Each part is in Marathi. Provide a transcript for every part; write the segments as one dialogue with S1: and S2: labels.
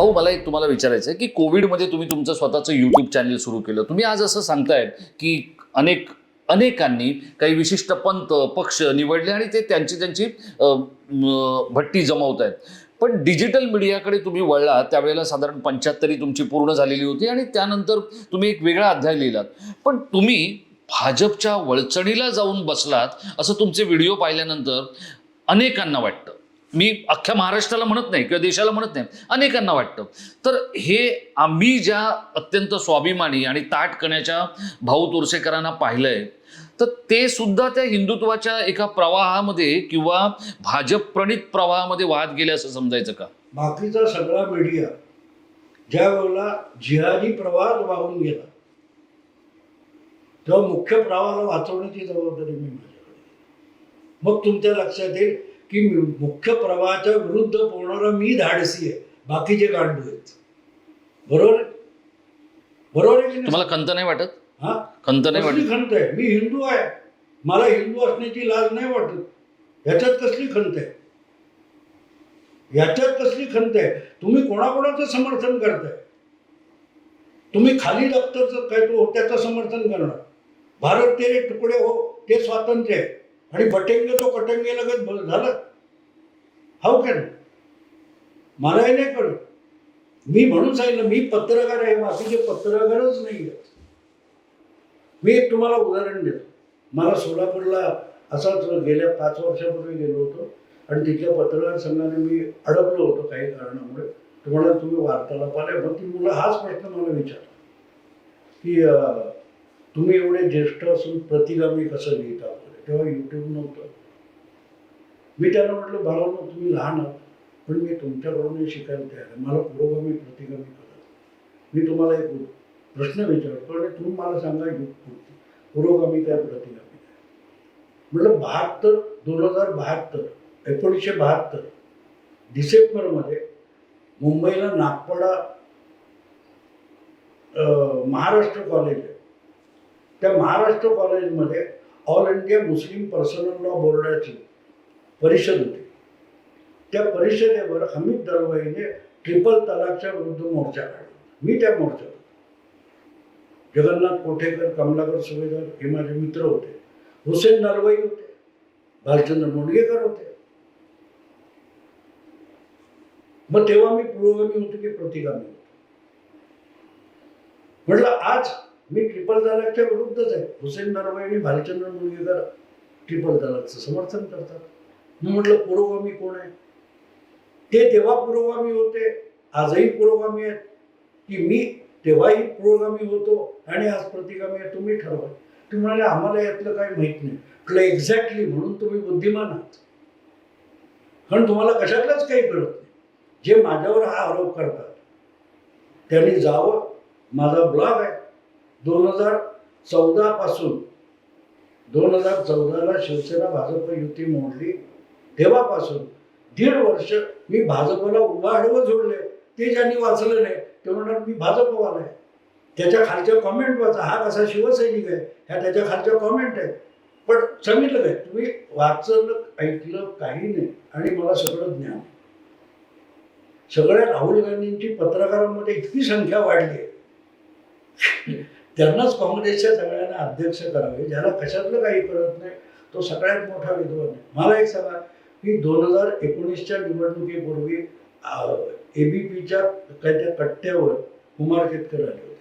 S1: भाऊ मला एक तुम्हाला विचारायचं आहे की कोविडमध्ये तुम्ही तुमचं स्वतःचं यूट्यूब चॅनल सुरू केलं. तुम्ही आज असं सांगतायत की अनेक अनेकांनी काही विशिष्ट पंत पक्ष निवडले आणि ते त्यांची त्यांची भट्टी जमवत आहेत पण डिजिटल मीडियाकडे तुम्ही वळला त्यावेळेला साधारण पंच्याहत्तरी तुमची पूर्ण झालेली होती आणि त्यानंतर तुम्ही एक वेगळा अध्याय लिहिलात. पण तुम्ही भाजपच्या वळचणीला जाऊन बसलात असं तुमचे व्हिडिओ पाहिल्यानंतर अनेकांना वाटतं. मी अख्ख्या महाराष्ट्राला म्हणत नाही किंवा देशाला म्हणत नाही अनेकांना वाटतं. तर हे आम्ही ज्या अत्यंत स्वाभिमानी आणि ताट कण्याच्या भाऊ तोरसेकरांना पाहिलंय तर ते सुद्धा त्या हिंदुत्वाच्या एका प्रवाहामध्ये किंवा भाजप प्रणित प्रवाहामध्ये वाहत गेले असं समजायचं का?
S2: बाकीचा सगळा मीडिया ज्या वेळेला जिहादी प्रवाह वाहून गेला तेव्हा मुख्य प्रवाहाला वाचवण्याची जबाबदारी मी माझ्याकडे मग तुमच्या लक्षात येईल की मुख्य प्रवाहाच्या विरुद्ध पोहणारा मी धाडसी आहे. बाकीचे गांडू आहेत. बरोबर? बरोबर आहे की नाही?
S1: तुम्हाला खंत नाही वाटत?
S2: हा?
S1: खंत नाही
S2: कसली
S1: वाटत?
S2: खंत आहे? मी हिंदू आहे. मला हिंदू असण्याची लाज नाही वाटत. ह्याच्यात कसली खंत आहे? ह्याच्यात कसली खंत आहे? तुम्ही कोणाकोणाचं समर्थन करताय? तुम्ही खाली दप्तरचं काय तो त्याचं समर्थन करणार. भारत तेरे तुकडे हो ते स्वातंत्र्य आहे. आणि बटेंगे तो कटंगे लगत झालं. हो कॅन मलाही मला नाही कळत मी म्हणून सांगितलं मी पत्रकार आहे बाकीचे पत्रकारच नाही आहेत. मी एक तुम्हाला उदाहरण देतो. मला सोलापूरला असाच गेल्या पाच वर्षापूर्वी गेलो होतो आणि तिथल्या पत्रकार संघाने मी अडकलो होतो काही कारणामुळे. तुम्हाला तुम्ही वार्तालाप आले मग ती मुलं हाच प्रश्न मला विचारला की तुम्ही एवढे ज्येष्ठ असून प्रतिगामी कसं लिहिता? तेव्हा यूट्यूब नव्हतं. मी त्यांना म्हटलं बाळांनो तुम्ही लहान आहात पण मी तुमच्याकडूनही शिकायला तयार आहे. मला पुरोगामी प्रतिगामी करत मी तुम्हाला एक प्रश्न विचारतो आणि तुम्ही मला सांगा पुरोगामी काय प्रतिगामी काय? म्हटलं बहात्तर दोन हजार बहात्तर एकोणीसशे बहात्तर डिसेंबरमध्ये मुंबईला नागपडा महाराष्ट्र कॉलेज आहे. त्या महाराष्ट्र कॉलेजमध्ये all India Muslim personal law बोर्डाची परिषद होती. त्या परिषदेवर हमीद दलवाईने ट्रिपल तलाकच्या विरुद्ध मोर्चा काढला. मी त्या मोर्चात जगन्नाथ कोठेकर कमलाकर सुभेदार हे माझे मित्र होते. हुसेन नरवाई होते. भालचंद्र मुंडगेकर होते. मग तेव्हा मी पुरोगामी होतो की प्रतिगामी होतो. म्हटलं आज मी ट्रिपल तलाकच्या विरुद्धच आहे. हुसेन नरवाई आणि भालचंद्र मुंडगेकर ट्रिपल तलाकचं समर्थन करतात. मी म्हटलं पुरोगामी कोण आहे? ते तेव्हा पुरोगामी होते आजही पुरोगामी आहेत. की मी तेव्हाही पुरोगामी होतो आणि आज प्रतिगामी आहे तुम्ही ठरवा. तुम्ही म्हणाले आम्हाला यातलं काही माहीत नाही. म्हटलं एक्झॅक्टली म्हणून तुम्ही बुद्धिमान आहात. कारण तुम्हाला कशातलंच काही कळत नाही. जे माझ्यावर हा आरोप करतात त्यांनी जावं. माझा ब्लॉग आहे. दोन हजार चौदा पासून दोन हजार चौदाला शिवसेना भाजप युती मोडली. तेव्हापासून दीड वर्ष मी भाजपला उभा आडवं जोडले ते ज्यांनी वाचलं नाही ते म्हणणार मी भाजपवाला आहे. त्याच्या खालच्या कॉमेंट वाचा हा कसा शिवसैनिक आहे ह्या त्याच्या खालच्या कॉमेंट आहे पण सांगितलं काय तुम्ही वाचलं ऐकलं काही नाही आणि मला सगळं ज्ञान सगळ्या राहुल गांधींची पत्रकारांमध्ये इतकी संख्या वाढली आहे. त्यांनाच काँग्रेसच्या सगळ्यांना अध्यक्ष करावे ज्याला कशातलं काही कळत नाही तो सगळ्यात मोठा विद्वान आहे. मला एक सांगा की दोन हजार एकोणीसच्या निवडणुकीपूर्वी एबीपीच्या पीच्या त्या कट्ट्यावर कुमार केतकर आले होते.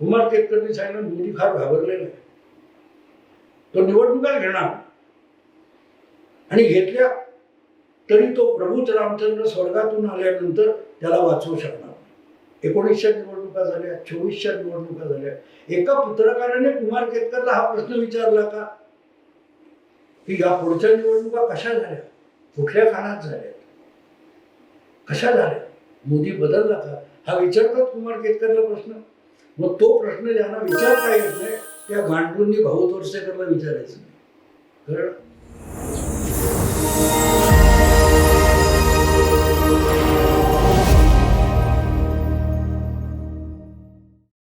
S2: कुमार केतकरनी सांगितलं मोदी फार घाबरलेला आहे. तो निवडणुका घेणार. आणि घेतल्या तरी तो प्रभूच रामचंद्र स्वर्गातून आल्यानंतर त्याला वाचवू शकणार एकोणीसशे निवडणुका झाल्या चोवीसच्या निवडणुका झाल्या. एका पत्रकाराने कुमार केतकरला हा प्रश्न विचारला का? की या पुढच्या निवडणुका कशा झाल्या? कुठल्या काळात झाल्या? कशा झाल्या? मोदी बदलला का? हा विचारतात कुमार केतकरला प्रश्न. मग तो प्रश्न ज्यांना विचारता येत नाही त्या गांडूंनी भाऊ तोरसेकरला विचारायचं नाही. कारण